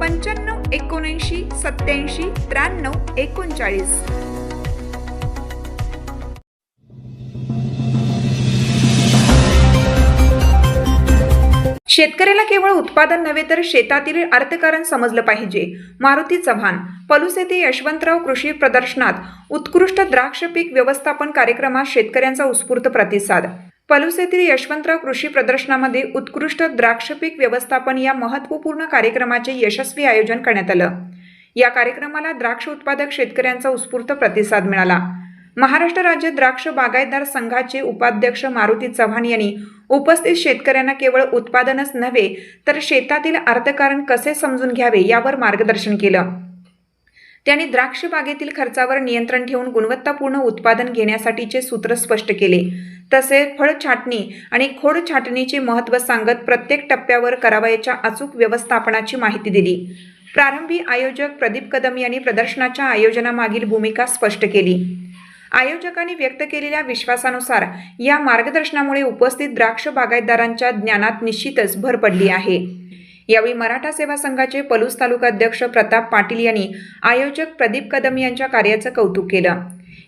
पंच्याण्णव एकोणऐंशी सत्याऐंशी त्र्याण्णव एकोणचाळीस. शेतकऱ्याला केवळ उत्पादन नव्हे तर शेतातील अर्थकारण समजलं पाहिजे. मारुती चव्हाण पलूस येथे यशवंतराव कृषी प्रदर्शनात उत्कृष्ट द्राक्ष पीक व्यवस्थापन कार्यक्रमात शेतकऱ्यांचा उत्स्फूर्त प्रतिसाद पलूस येथील यशवंतराव कृषी प्रदर्शनामध्ये उत्कृष्ट द्राक्ष पीक व्यवस्थापन या महत्त्वपूर्ण कार्यक्रमाचे यशस्वी आयोजन करण्यात आलं. या कार्यक्रमाला द्राक्ष उत्पादक शेतकऱ्यांचा उत्स्फूर्त प्रतिसाद मिळाला. महाराष्ट्र राज्य द्राक्ष बागायतदार संघाचे उपाध्यक्ष मारुती चव्हाण यांनी उपस्थित शेतकऱ्यांना केवळ उत्पादनच नव्हे तर शेतातील अर्थकारण कसे समजून घ्यावे यावर मार्गदर्शन केलं. त्यांनी द्राक्ष बागेतील खर्चावर नियंत्रण ठेवून गुणवत्तापूर्ण उत्पादन घेण्यासाठीचे सूत्र स्पष्ट केले. तसेच फळ छाटणी आणि खोड छाटणीचे महत्त्व सांगत प्रत्येक टप्प्यावर करावयाच्या अचूक व्यवस्थापनाची माहिती दिली. प्रारंभी आयोजक प्रदीप कदम यांनी प्रदर्शनाच्या आयोजनामागील भूमिका स्पष्ट केली. आयोजकांनी व्यक्त केलेल्या विश्वासानुसार या मार्गदर्शनामुळे उपस्थित द्राक्ष बागायतदारांच्या ज्ञानात निश्चितच भर पडली आहे. यावेळी मराठा सेवा संघाचे पलूस तालुका अध्यक्ष प्रताप पाटील यांनी आयोजक प्रदीप कदम यांच्या कार्याचं कौतुक केलं.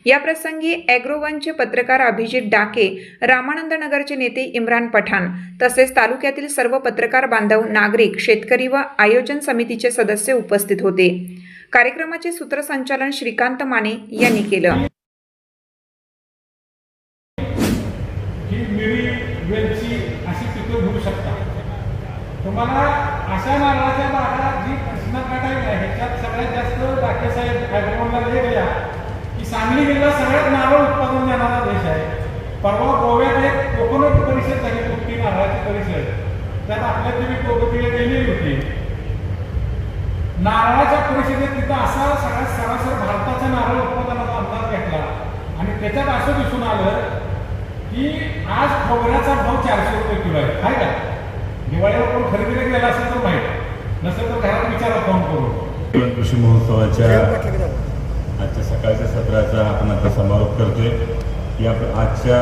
या प्रसंगी अॅग्रोवनचे पत्रकार अभिजित डाके रामानंद नगरचे नेते इम्रान पठाण तसेच तालुक्यातील सर्व पत्रकार बांधव नागरिक शेतकरी व आयोजन समितीचे सदस्य उपस्थित होते. कार्यक्रमाचे सूत्रसंचालन श्रीकांत माने यांनी केलं. ही मिरी वेलची अशी पिकं घेऊ शकता. तुम्हाला अशा नारळाच्या बागा जी कृष्णाकाठ आहे ह्याच्यात सगळ्यात जास्त डाके साहेब ॲग्रोनला ले गेल्या की सांगली जिल्हा सगळ्यात नारळ उत्पादन देणारा देश आहे. परवा गोव्यात एक कोकोनट परिषद झाली कुठली? नारळाची परिषद. त्यात आपल्या तुम्ही प्रगतीला गेलेली होती. नारळाच्या परिषदेत तिथं असा सगळ्यात सरासर भारताचा नारळ उत्पादनाचा अंदाज घेतला. आणि त्याच्यात असं दिसून आलं की आज खोबऱ्याचा भाव चारशे रुपये किलो आहे. आहे का? दिवाळीला कोण खरेदीला गेला असेल तर माहीत. नसेल तर घरात विचारा फोन करून. कृषी महोत्सवाच्या आजच्या सकाळच्या सत्राचा आपण आता समारोप करतोय. या आजच्या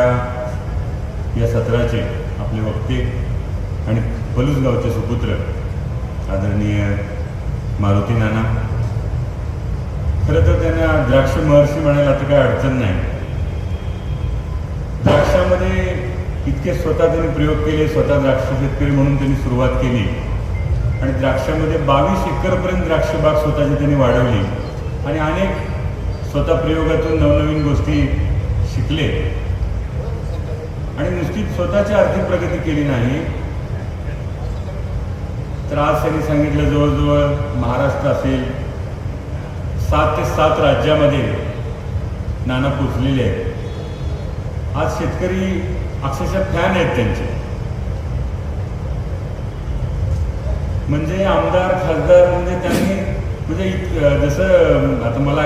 या सत्राचे आपले वक्ते आणि पलूस गावचे सुपुत्र आदरणीय मारुती नाना. खरं तर त्यांना द्राक्ष महर्षी म्हणायला आता काही अडचण नाही. द्राक्षामध्ये इतके स्वतः त्यांनी प्रयोग केले स्वतः द्राक्ष शेतकरी म्हणून त्यांनी सुरुवात केली. आणि द्राक्षामध्ये बावीस एकरपर्यंत द्राक्षबाग स्वतःची त्यांनी वाढवली. आणि अनेक स्वतः प्रयोगातून नवनवीन गोष्टी शिकले. आणि नुसती स्वतःची आर्थिक प्रगती केली नाही. तर आज त्यांनी सांगितलं जवळजवळ महाराष्ट्र असेल सात ते सात राज्यामध्ये नाना पोचलेले आहेत. आज शेतकरी अक्षरशः फॅन आहेत त्यांचे. म्हणजे आमदार खासदार म्हणजे त्यांनी म्हणजे जसं आता मला